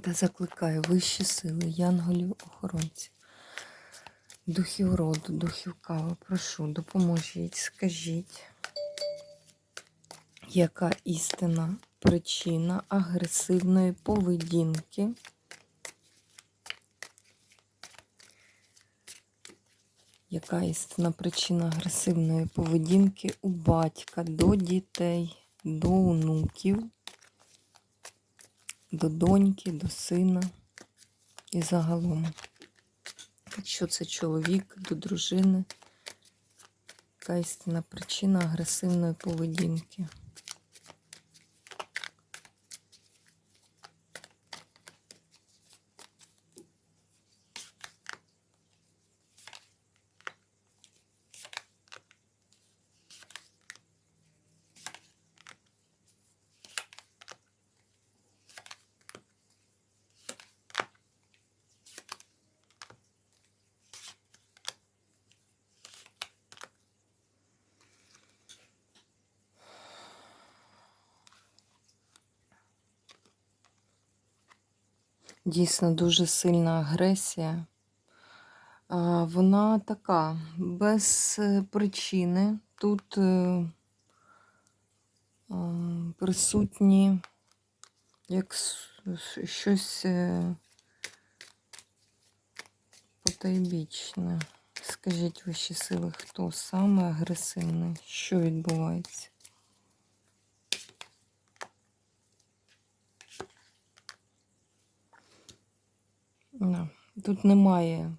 Та закликаю вищі сили, янголів, охоронців, духів роду, духів кави. Прошу, допоможіть, скажіть, яка істина причина агресивної поведінки? Яка істина причина агресивної поведінки у батька до дітей, до онуків? До доньки, до сина і загалом. Якщо це чоловік, до дружини, яка істинна причина агресивної поведінки. Дійсно дуже сильна агресія. Вона така, без е, причини. Тут е, присутні як щось е, потайбічне. Скажіть вищі сили, хто саме агресивний? Що відбувається? Тут немає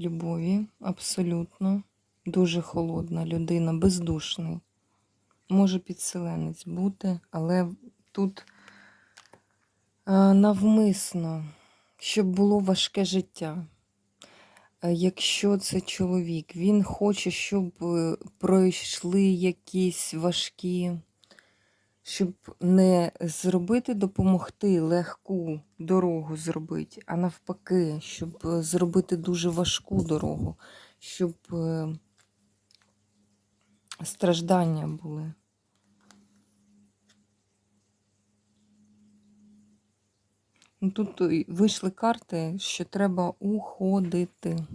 любові, абсолютно. Дуже холодна людина, бездушний. Може підселенець бути, але тут е, навмисно, щоб було важке життя. Е, Якщо це чоловік, він хоче, щоб е, пройшли якісь важкі щоб не зробити, допомогти легку дорогу зробити, а навпаки, щоб е, зробити дуже важку дорогу, щоб е, страждання були. Ну, Тут вийшли карти, що треба уходити.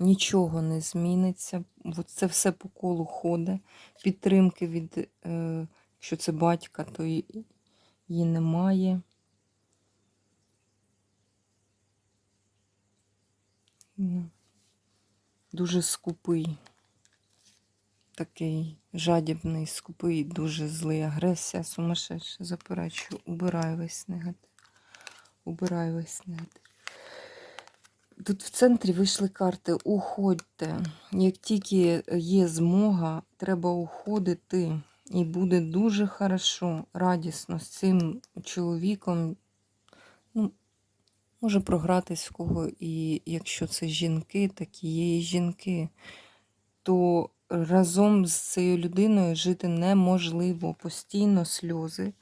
Нічого не зміниться. Це все по колу ходить. Підтримки від е, Якщо це батька, то її немає. Ну, Дуже скупий, такий жадібний, скупий, дуже злий, агресія, сумасшедша, заперечую, убираю весь негатив. Убираю весь негатив. Тут в центрі вийшли карти Уходьте. Як тільки є змога, треба уходити. І буде дуже хорошо, радісно з цим чоловіком. Ну, Може програтись в кого, і якщо це жінки, так і є і жінки, то разом з цією людиною жити неможливо. Постійно сльози,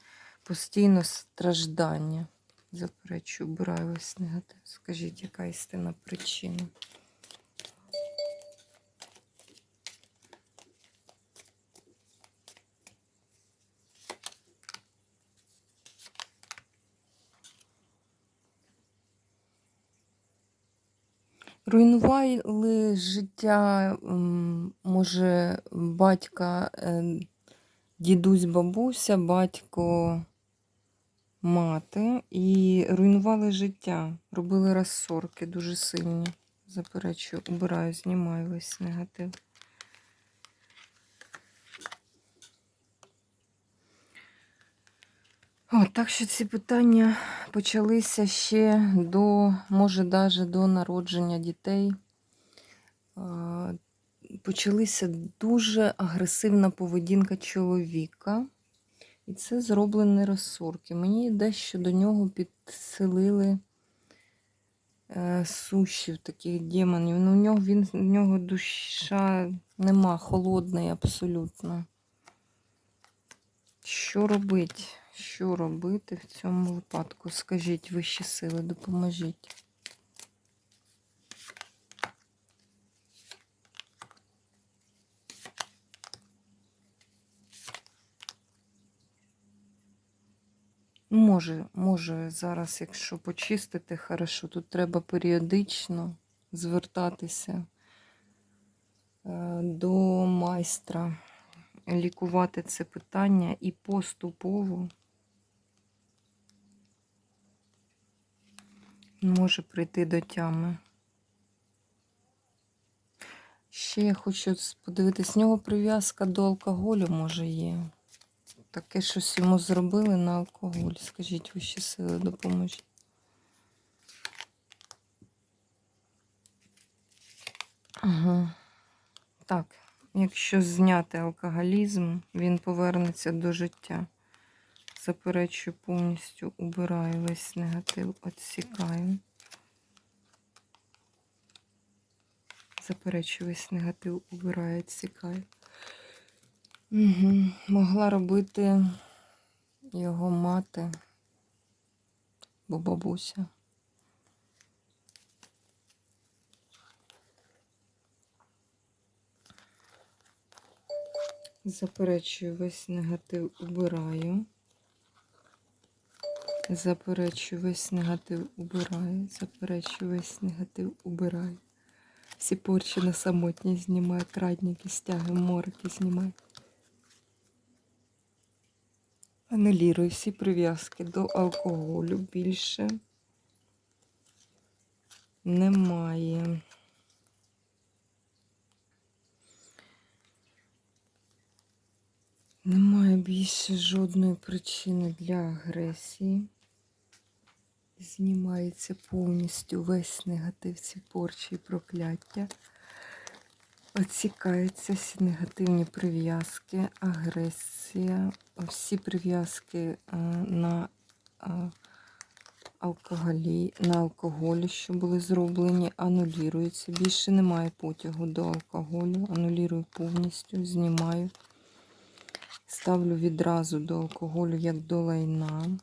постійно страждання. Заперечую, обираю весь негатив. Скажіть, яка істинна причина? Руйнували життя, може, батька, е, дідусь, бабуся, батько, мати, і руйнували життя, робили розсорки дуже сильні. Заперечую, убираю, знімаю весь негатив. О, так що ці питання почалися ще до, може, навіть до народження дітей. А, почалася дуже агресивна поведінка чоловіка. І це зроблені розсорки. Мені дещо до нього підселили е, сущів, таких демонів. Ну, у нього, він, у нього душа нема, холодної абсолютно. Що робити? Що робити в цьому випадку? Скажіть вищі сили, допоможіть. Може, може, зараз, якщо почистити хорошо, тут треба періодично звертатися е, до майстра, лікувати це питання і поступово може прийти до тями. Ще я хочу подивитись, в нього прив'язка до алкоголю, може, є. Таке щось йому зробили на алкоголь. Скажіть, вищі сили допоможіть. Ага. Так, якщо зняти алкоголізм, він повернеться до життя. Заперечую повністю, убираю весь негатив, відсікаю. Заперечую весь негатив, убираю, відсікаю. Угу. Могла робити його мати, бо бабуся. Заперечую весь негатив, убираю. Заперечую весь негатив, убираю. Заперечую весь негатив, убираю. Всі порчі на самотність знімаю, крадники, стяги, морки знімаю. Анулірую всі прив'язки до алкоголю більше немає. Немає більше жодної причини для агресії. Знімається повністю весь негатив, ці порчі і прокляття. Оцікаються всі негативні прив'язки, агресія, всі прив'язки е, на е, алкоголі, на алкоголі, що були зроблені, анулюються. Більше немає потягу до алкоголю. Анулюю повністю, знімаю. Ставлю відразу до алкоголю, як до лайна.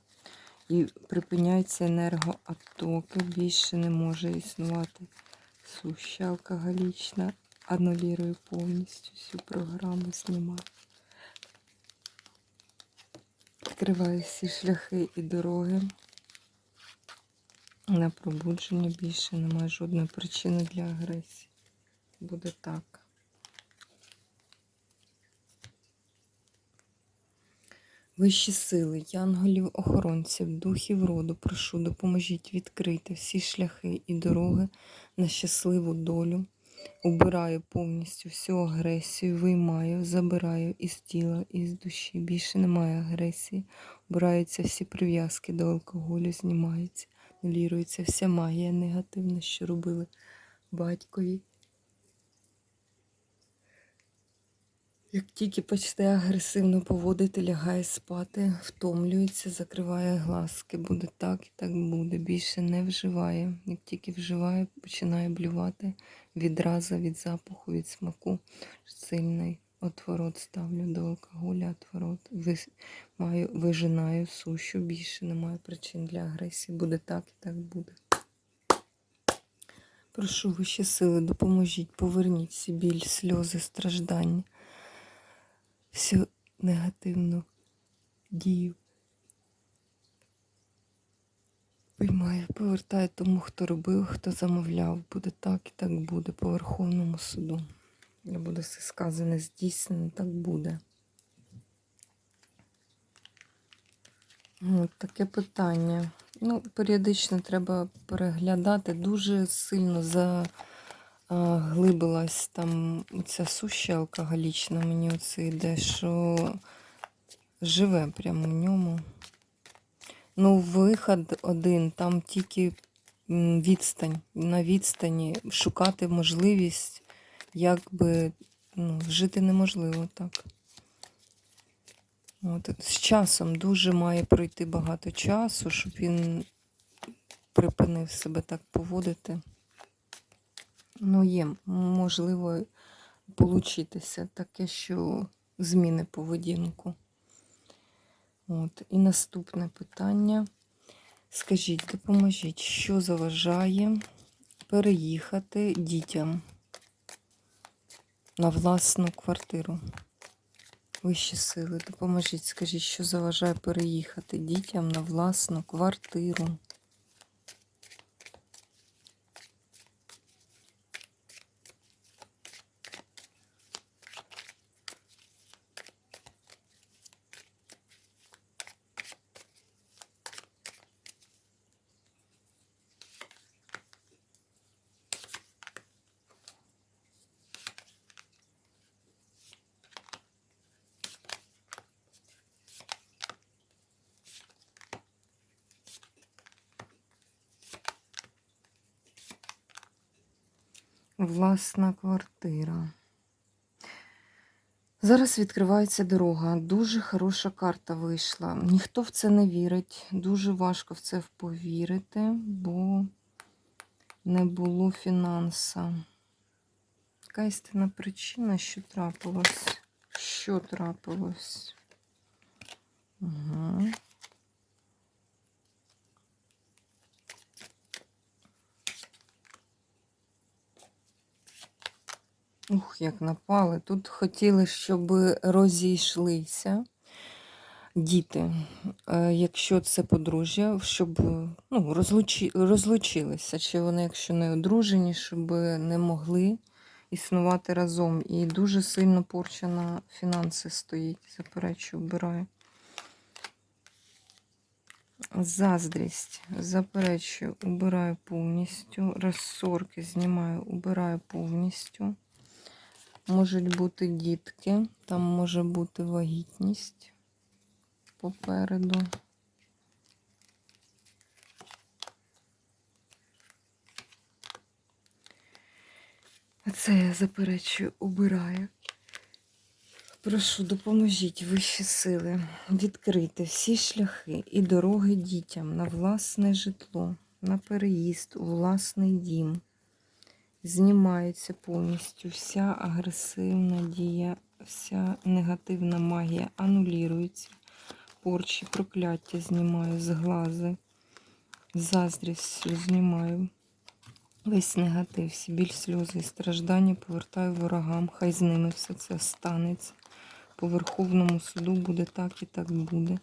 І припиняються енергоотоки. Більше не може існувати суща алкоголічна. Анулірую повністю всю програму, знімаю. Відкриваю всі шляхи і дороги. На пробудження більше немає жодної причини для агресії. Буде так. Вищі сили, янголів, охоронців, духів роду, прошу, допоможіть відкрити всі шляхи і дороги на щасливу долю. Убираю повністю всю агресію, виймаю, забираю із тіла, із душі. Більше немає агресії. Убираються всі прив'язки до алкоголю, знімаються, нулірується вся магія негативна, що робили батькові. Як тільки почне агресивно поводити, лягає спати, втомлюється, закриває глазки. Буде так і так буде. Більше не вживає. Як тільки вживає, починає блювати відразу від запаху, від смаку. Сильний отворот ставлю до алкоголя, отворот. Маю, вижинаю сущу, більше немає причин для агресії. Буде так і так буде. Прошу вищі сили, допоможіть, поверніть біль, сльози, страждання всю негативну дію. Виймаю, повертаю тому, хто робив, хто замовляв. Буде так і так буде по Верховному суду. Я буде все сказане, здійснено, так буде. От таке питання. Ну, періодично треба переглядати. Дуже сильно заглибилась там ця суща алкоголічна, мені оце йде, що живе прямо в ньому. Ну, виход один, там тільки відстань. На відстані шукати можливість, як би ну, жити неможливо так. От, з часом дуже має пройти багато часу, щоб він припинив себе так поводити. Ну, є, можливо, получитися таке, що зміни поведінку. От. І наступне питання. Скажіть, допоможіть, що заважає переїхати дітям на власну квартиру? Вищі сили, допоможіть, скажіть, що заважає переїхати дітям на власну квартиру? Власна квартира. Зараз відкривається дорога. Дуже хороша карта вийшла. Ніхто в це не вірить. Дуже важко в це повірити, бо не було фінанса. Яка істинна причина, що трапилось? Що трапилось? Угу. Ух, як напали. Тут хотіли, щоб розійшлися діти, Е, якщо це подружжя, щоб ну, розлучі, розлучилися, чи вони, якщо не одружені, щоб не могли існувати разом. І дуже сильно порча на фінанси стоїть. Заперечу, вбираю. Заздрість. Заперечую, убираю повністю. Розсорки знімаю, убираю повністю. Можуть бути дітки, там може бути вагітність попереду. Це я заперечую, убираю. Прошу, допоможіть вищі сили відкрити всі шляхи і дороги дітям на власне житло, на переїзд у власний дім. Знімається повністю вся агресивна дія, вся негативна магія анулюється. Порчі, прокляття знімаю з глази, заздрість знімаю. Весь негатив, всі біль, сльози і страждання повертаю ворогам. Хай з ними все це станеться. По Верховному суду буде так і так буде.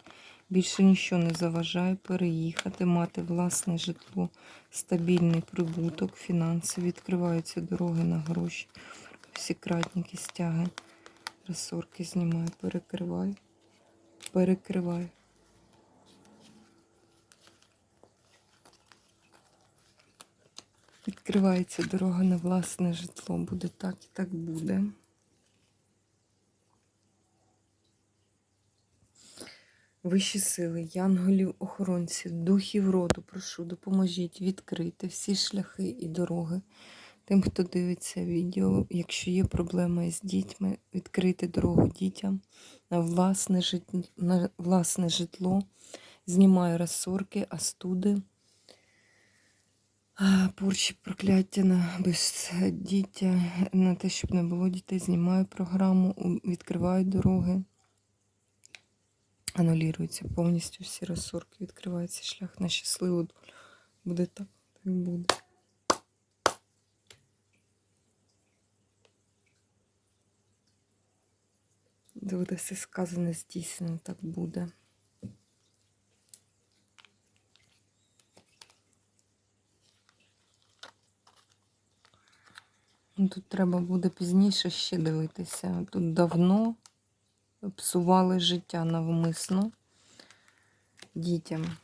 Більше нічого не заважає переїхати, мати власне житло, стабільний прибуток, фінанси, відкриваються дороги на гроші. Всі кратники стяги, розсорки знімаю, перекриваю, перекриваю. Відкривається дорога на власне житло. Буде так і так буде. Вищі сили, янголів, охоронців, духів роду, прошу, допоможіть відкрити всі шляхи і дороги. Тим, хто дивиться відео, якщо є проблеми з дітьми, відкрити дорогу дітям на власне житло, на власне житло. знімаю розсорки, астуди, порчі прокляття на бездіття, на те, щоб не було дітей, знімаю програму, відкриваю дороги. Анулюються повністю всі розсорки, відкривається шлях на щасливу долю. Буде так, так буде. Де буде все сказане, здійснено, так буде. Ну, Тут треба буде пізніше ще дивитися. Тут давно псували життя навмисно дітям.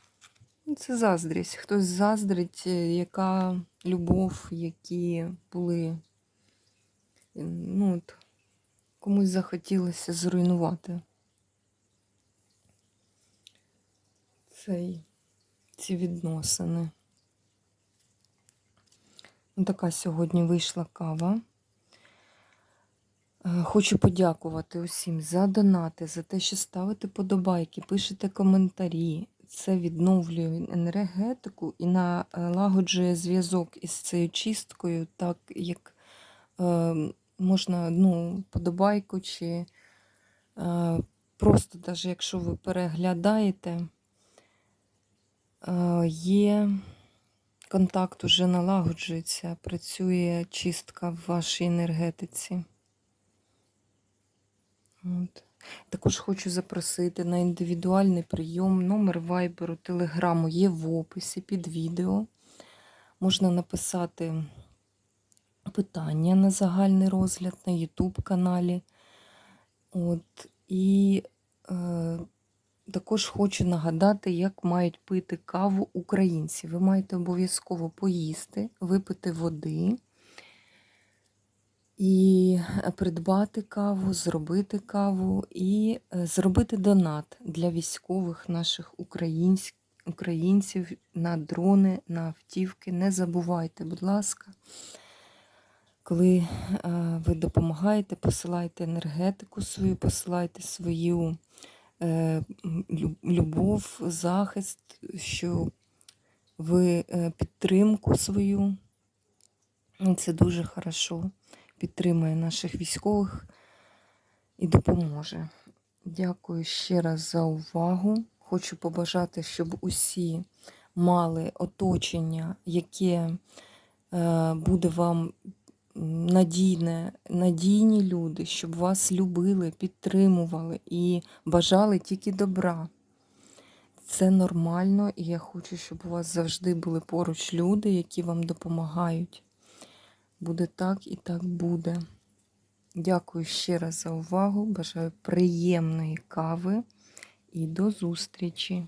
Ну, Це заздрість. Хтось заздрить, е, яка любов, які були. Ну, от, комусь захотілося зруйнувати цей, ці відносини. Така сьогодні вийшла кава. Е, Хочу подякувати усім за донати, за те, що ставите подобайки, пишете коментарі. Це відновлює енергетику і налагоджує зв'язок із цією чисткою, так як е, можна ну, подобайку чи е, просто, навіть якщо ви переглядаєте, е, є контакт уже налагоджується, працює чистка в вашій енергетиці. От. Також хочу запросити на індивідуальний прийом. Номер вайберу, телеграму є в описі під відео. Можна написати питання на загальний розгляд на YouTube каналі. От. І е, також хочу нагадати, як мають пити каву українці. Ви маєте обов'язково поїсти, випити води і придбати каву, зробити каву і е, зробити донат для військових наших українсь- українців на дрони, на автівки. Не забувайте, будь ласка, коли е, ви допомагаєте, посилайте енергетику свою, посилайте свою е, любов, захист, що ви е, підтримку свою. Це дуже хорошо підтримує наших військових і допоможе. Дякую ще раз за увагу. Хочу побажати, щоб усі мали оточення, яке е, буде вам надійне, надійні люди, щоб вас любили, підтримували і бажали тільки добра. Це нормально, і я хочу, щоб у вас завжди були поруч люди, які вам допомагають. Буде так і так буде. Дякую ще раз за увагу. Бажаю приємної кави і до зустрічі!